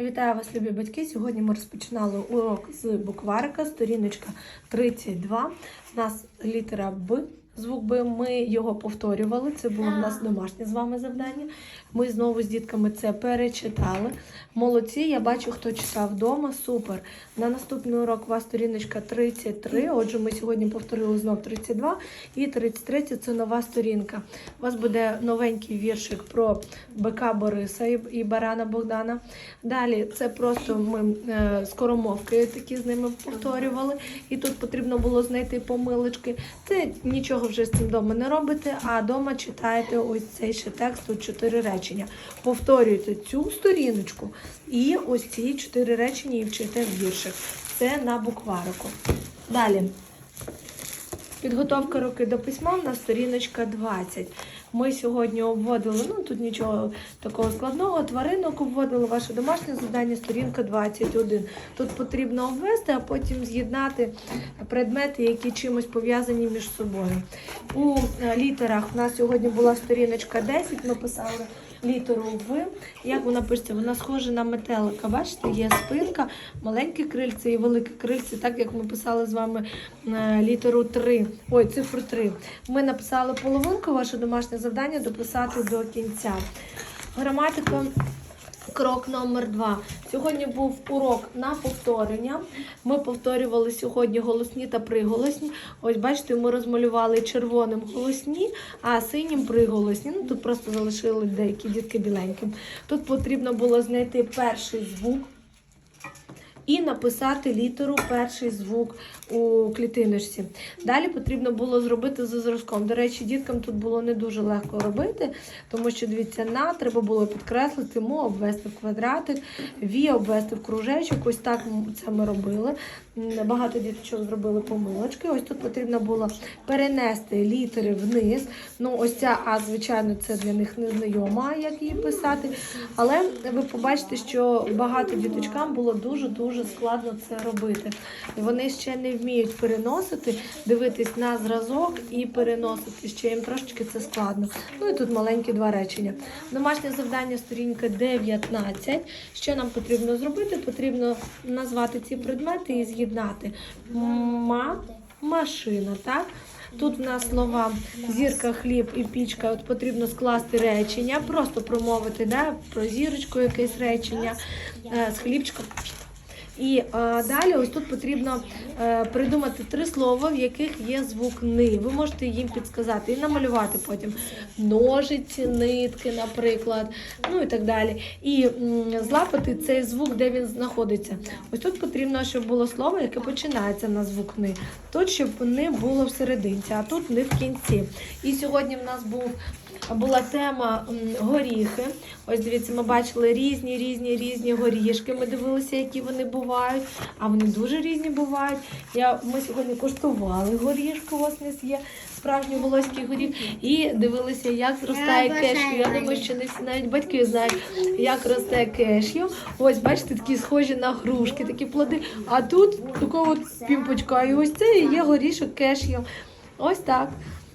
Вітаю вас, любі батьки. Сьогодні ми розпочинали урок з букварика, сторіночка 32. У нас літера Б, звук Б. Ми його повторювали. Це було в нас домашнє з вами завдання. Ми знову з дітками це перечитали. Молодці, я бачу, хто читав вдома. Супер. На наступний урок у вас сторіночка 33. Отже, ми сьогодні повторили знов 32 і 33 це нова сторінка. У вас буде новенький віршик про бика Бориса і і барана Богдана. Далі це просто ми е, скоромовки такі з ними повторювали. І тут потрібно було знайти помилочки. Це нічого вже з цим вдома не робите, а вдома читаєте ось цей ще текст, ось чотири речення. Повторюєте цю сторіночку і ось ці чотири речення і вчите віршик. Це на букварику. Далі. Підготовка руки до письма в нас сторіночка 20. Ми сьогодні обводили, ну тут нічого такого складного, тваринок обводили ваше домашнє завдання, сторінка 21. Тут потрібно обвести, а потім з'єднати предмети, які чимось пов'язані між собою. У е, літерах у нас сьогодні була сторіночка 10, ми писали літеру В. Як вона пишеться? Вона схожа на метелика. Бачите, є спинка, маленьке крильце і велике крильце, так як ми писали з вами е, літеру 3. Ой, цифру 3. Ми написали половинку, ваше домашнє завдання дописати до кінця. Граматика. Крок номер два. Сьогодні був урок на повторення. Ми повторювали сьогодні голосні та приголосні. Ось бачите, ми розмалювали червоним голосні, а синім приголосні. Ну тут просто залишили деякі дітки біленьким. Тут потрібно було знайти перший звук і написати літеру перший звук у клітиночці. Далі потрібно було зробити за зразком. До речі, діткам тут було не дуже легко робити, тому що дивіться, на треба було підкреслити му, обвести в квадратик, ві обвести в кружечок. Ось так це ми робили. Багато діточок зробили помилочки. Ось тут потрібно було перенести літери вниз. Ну, ось ця А, звичайно, це для них незнайома, як її писати. Але ви побачите, що багато діточкам було дуже-дуже складно це робити. Вони ще не вміють переносити, дивитись на зразок і переносити. Ще їм трошечки це складно. Ну і тут маленькі два речення. Домашнє завдання сторінка 19. Що нам потрібно зробити? Потрібно назвати ці предмети і з'єднати. Ма, машина, так? Тут в нас слова зірка, хліб і пічка. От потрібно скласти речення, просто промовити да, про зірочку якесь речення, е, з хлібчиком. І е, далі ось тут потрібно е, придумати три слова, в яких є звук ни. Ви можете їм підсказати і намалювати потім ножиці, нитки, наприклад, ну і так далі. І м, злапати цей звук, де він знаходиться. Ось тут потрібно, щоб було слово, яке починається на звук ни. Тут щоб ни було в серединці, а тут ни в кінці. І сьогодні в нас був була тема горіхи. Ось дивіться, ми бачили різні, різні, різні горішки. Ми дивилися, які вони бувають. А вони дуже різні бувають. Я, ми сьогодні коштували горішки, у вас нас є справжній волоський горіх. І дивилися, як зростає кешю. Я думаю, що не всі навіть батьки знають, як росте кешю. Ось, бачите, такі схожі на грушки, такі плоди. А тут такого от пімпочка. І ось це і є горішок кешю. Ось так.